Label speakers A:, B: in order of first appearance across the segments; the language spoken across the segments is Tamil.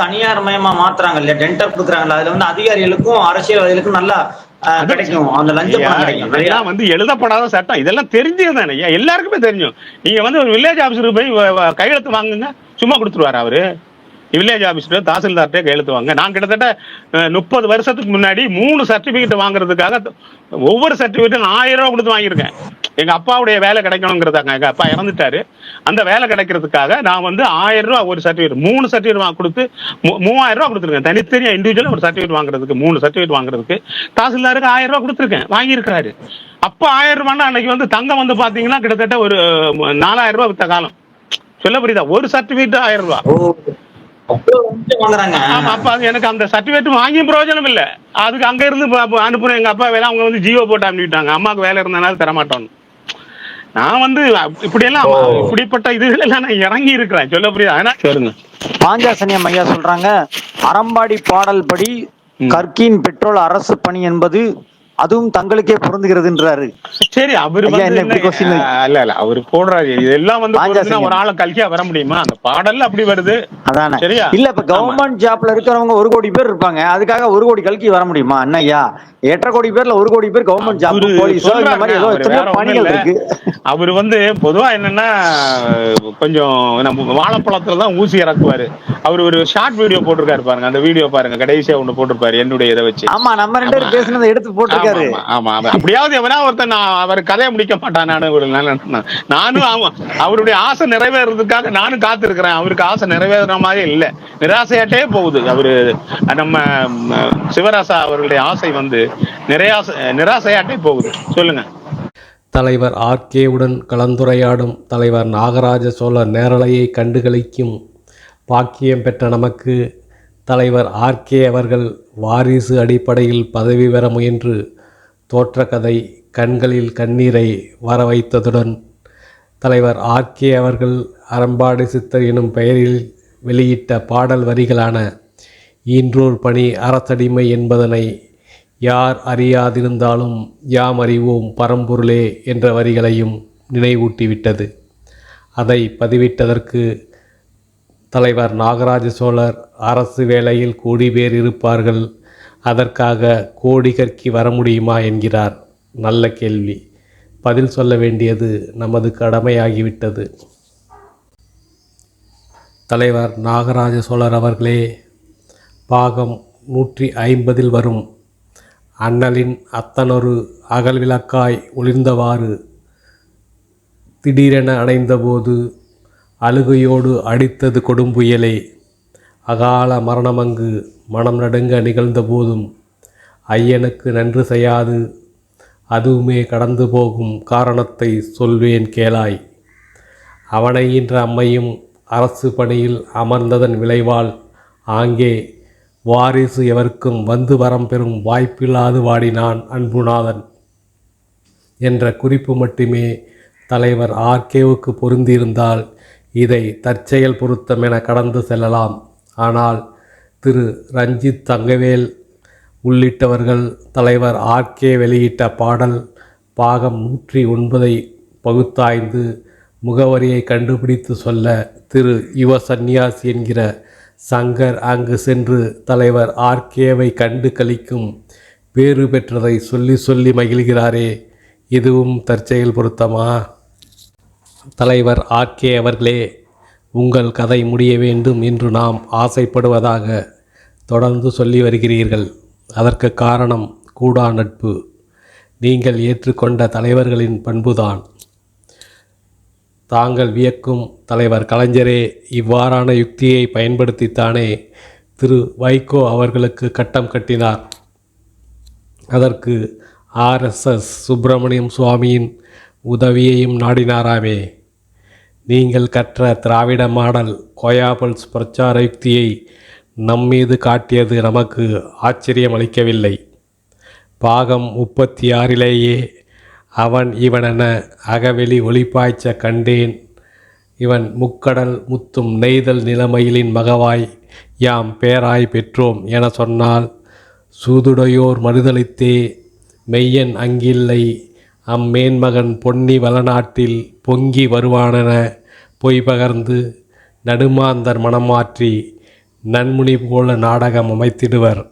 A: தனியார் மயமா மாத்துறாங்க இல்லையா டென்டர் கொடுக்குறாங்கல்ல அதுல வந்து அதிகாரிகளுக்கும் அரசியல்வாதிகளுக்கும் நல்லா கிடைக்கும். அந்த.
B: இதெல்லாம் வந்து எழுதப்படாத சட்டம். இதெல்லாம் தெரிஞ்சது தானே எல்லாருக்குமே தெரியும் நீங்க வந்து ஒரு வில்லேஜ் ஆபீசருக்கு போய் கையெழுத்து வாங்குங்க. சும்மா கொடுத்துருவாரு அவரு? வில்லேஜ் ஆபீஸ்ல தாசில்தார்ட்டே கையெழுத்து வாங்க நான் கிட்டத்தட்ட முப்பது வருஷத்துக்கு முன்னாடி மூணு சர்டிபிகேட் வாங்குறதுக்காக ஒவ்வொரு சர்டிபிகேட்டும் ஆயிரம் ரூபா கொடுத்து வாங்கியிருக்கேன். எங்க அப்பாவுடைய வேலை கிடைக்கணுங்கிறதாங்க எங்க அப்பா இறந்துட்டாரு. அந்த வேலை கிடைக்கிறதுக்காக நான் வந்து ஆயிரம் ரூபாய் ஒரு சர்டிபிகேட் மூணு சர்டிபிகேட் வாங்க கொடுத்து மூவாயிரம் ரூபா கொடுத்துருக்கேன். தனித்தனியா இண்டிவிஜுவலா ஒரு சர்டிபிகேட் வாங்குறதுக்கு மூணு சர்டிபிகேட் வாங்குறதுக்கு தாசில்தாருக்கு ஆயிரம் ரூபா கொடுத்துருக்கேன். வாங்கியிருக்காரு அப்ப ஆயிரம் ரூபான்னா அன்னைக்கு வந்து தங்கம் வந்து பாத்தீங்கன்னா கிட்டத்தட்ட ஒரு நாலாயிரம் ரூபாய் வித்த காலம். சொல்ல புரியுதா? ஒரு சர்டிபிகேட் ஆயிரம் ரூபாய். ஆமா அப்ப அது எனக்கு அந்த சர்டிபிகேட் வாங்கியும் பிரயோஜனம் இல்ல. அதுக்கு அங்க இருந்து அனுப்புன எங்க அப்பா வேலை அவங்க வந்து ஜியோ போட்டு அனுப்பிட்டாங்க. அம்மாவுக்கு வேலை இருந்தனால தரமாட்டோம் நான் வந்து இப்படி எல்லாம் இப்படிப்பட்ட இதுகள் எல்லாம் நான் இறங்கி இருக்கிறேன். சொல்ல புரியுதா? ஆனா சொல்லுங்க.
C: பாஞ்சாசனியம் ஐயா சொல்றாங்க அறம்பாடி பாடல் படி கற்கின் பெட்ரோல் அரசு பணி என்பது அதுவும் தங்களுக்கே பொருந்துகிறதுன்றாரு.
B: சரி அவர் இல்ல இல்ல அவர் போடுறாரு. இதெல்லாம் வந்து. ஒரு ஆளை கல்கியா வர முடியுமா? அந்த பாடல்ல அப்படி வருது.
C: அதானே.
B: சரியா?
C: இல்ல இப்ப கவர்மெண்ட் ஜாப்ல இருக்கிறவங்க ஒரு கோடி பேர் இருப்பாங்க. அதுக்காக ஒரு கோடி கல்கி வர முடியுமா? ஐயா? எட்டரை கோடி பேர்ல ஒரு கோடி பேர் கவர்மெண்ட் ஜாப் போலீஸோ இந்த மாதிரி ஏதோ பணிகள். இருக்கு.
B: அவர் வந்து பொதுவா என்னன்னா கொஞ்சம் நம்ம வாழைப்பழத்துல தான் ஊசி இறக்குவாரு. அவர் ஒரு ஷார்ட் வீடியோ போட்டிருக்காரு பாருங்க. அந்த வீடியோ பாருங்க. கடைசியா ஒண்ணு போட்டிருப்பாரு. என்னுடைய இதை வச்சு.
C: ஆமா நம்ம ரெண்டு பேரும் பேசுனதை எடுத்து போட்டிருக்காரு
B: ஆமா, ஆமா. அப்படியாவது எவனா ஒருத்தன் நான் அவர் கதையை முடிக்க மாட்டானான்னு ஒரு நல்ல எண்ணம். நானும் ஆமா அவருடைய ஆசை நிறைவேறதுக்காக நானும் காத்திருக்கிறேன். அவருக்கு ஆசை நிறைவேற மாதிரி இல்ல. நிராசையாட்டே போகுது. அவரு நம்ம சிவராசா அவர்களுடைய ஆசை வந்து நிரையாசை நிராசையாட்டே போகுது. சொல்லுங்க.
D: தலைவர் ஆர்கேவுடன் கலந்துரையாடும் தலைவர் நாகராஜ சோழர் நேரலையை கண்டுகளிக்கும் பாக்கியம் பெற்ற நமக்கு தலைவர் ஆர்கே அவர்கள் வாரிசு அடிப்படையில் பதவி பெற முயன்று தோற்ற கதை கண்களில் கண்ணீரை வர வைத்ததுடன் தலைவர் ஆர்கே அவர்கள் அரம்பாடு சித்தர் எனும் பெயரில் வெளியிட்ட பாடல் வரிகளான ஈன்றோர் பணி அரசடிமை என்பதனை யார் அறியாதிருந்தாலும் யாம் அறிவோம் பரம்பொருளே என்ற வரிகளையும் நினைவூட்டிவிட்டது. அதை பதிவிட்டதற்கு தலைவர் நாகராஜ சோழர் அரசு வேலையில் கூடி பேர் இருப்பார்கள். அதற்காக கோடி கற்கி வர முடியுமா என்கிறார். நல்ல கேள்வி. பதில் சொல்ல வேண்டியது நமது கடமையாகிவிட்டது. தலைவர் நாகராஜ சோழர் அவர்களே பாகம் நூற்றி ஐம்பதில் வரும். அண்ணலின் அத்தனொரு அகல் விளக்காய் ஒளிர்ந்தவாறு திடீரென அடைந்தபோது அழுகையோடு அடித்தது கொடும்புயலே. அகால மரணமங்கு மனம் நடுங்க நிகழ்ந்த போதும் ஐயனுக்கு நன்று செய்யாது. அதுவுமே கடந்து போகும் காரணத்தை சொல்வேன் கேளாய். அவனை இன்று அம்மையும் அரசு பணியில் அமர்ந்ததன் விளைவால் ஆங்கே வாரிசு எவர்க்கும் வந்து வரம் பெறும் வாய்ப்பில்லாது வாடினான் அன்புநாதன். என்ற குறிப்பு மட்டுமே தலைவர் ஆர்கேவுக்கு பொருந்தியிருந்தால் இதை தற்செயல் பொருத்தம் என கடந்து செல்லலாம். ஆனால் திரு ரஞ்சித் தங்கவேல் உள்ளிட்டவர்கள் தலைவர் ஆர்கே வெளியிட்ட பாடல் பாகம் நூற்றி ஒன்பதை பகுத்தாய்ந்து முகவரியை கண்டுபிடித்து சொல்ல திரு யுவ சந்நியாசி என்கிற சங்கர் அங்கு சென்று தலைவர் ஆர்கேவை கண்டு கழிக்கும் பேறு பெற்றதை சொல்லி சொல்லி மகிழ்கிறாரே. இதுவும் தற்செயல் பொருத்தமா? தலைவர் ஆர்கே அவர்களே உங்கள் கதை முடிய வேண்டும் என்று நாம் ஆசைப்படுவதாக தொடர்ந்து சொல்லி வருகிறீர்கள். அதற்கு காரணம் கூடா நட்பு. நீங்கள் ஏற்றுக்கொண்ட தலைவர்களின் பண்புதான். தாங்கள் வியக்கும் தலைவர் கலைஞரே இவ்வாறான யுக்தியை பயன்படுத்தித்தானே திரு வைகோ அவர்களுக்கு கட்டம் கட்டினார். அதற்கு ஆர்எஸ்எஸ் சுப்பிரமணியம் சுவாமியின் உதவியையும் நாடினாராமே. நீங்கள் கற்ற திராவிட மாடல் கோயாபல்ஸ் பிரச்சார யுக்தியை நம்மீது காட்டியது நமக்கு ஆச்சரியம் அளிக்கவில்லை பாகம் முப்பத்தி ஆறிலேயே அவன் இவனென அகவெளி ஒளிப்பாய்ச்ச கண்டேன். இவன் முக்கடல் முத்தும் நெய்தல் நிலைமையிலின் மகவாய் யாம் பேராய் பெற்றோம் என சொன்னால் சூதுடையோர் மறுதளித்தே மெய்யன் அங்கில்லை அம்மேன்மகன் பொன்னி வளநாட்டில் பொங்கி வருவானென பொய் பகர்ந்து நடுமாந்தர் மனம் மாற்றி நன்முனி போல நாடகம் அமைத்திடுவர்.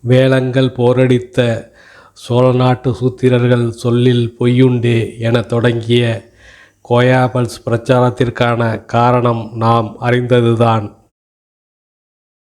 D: வேளங்கள் போரடித்த சோழ நாட்டு சூத்திரர்கள் சொல்லில் பொய்யுண்டே என தொடங்கிய கோயாபல்ஸ் பிரச்சாரத்திற்கான காரணம் நாம் அறிந்ததுதான்.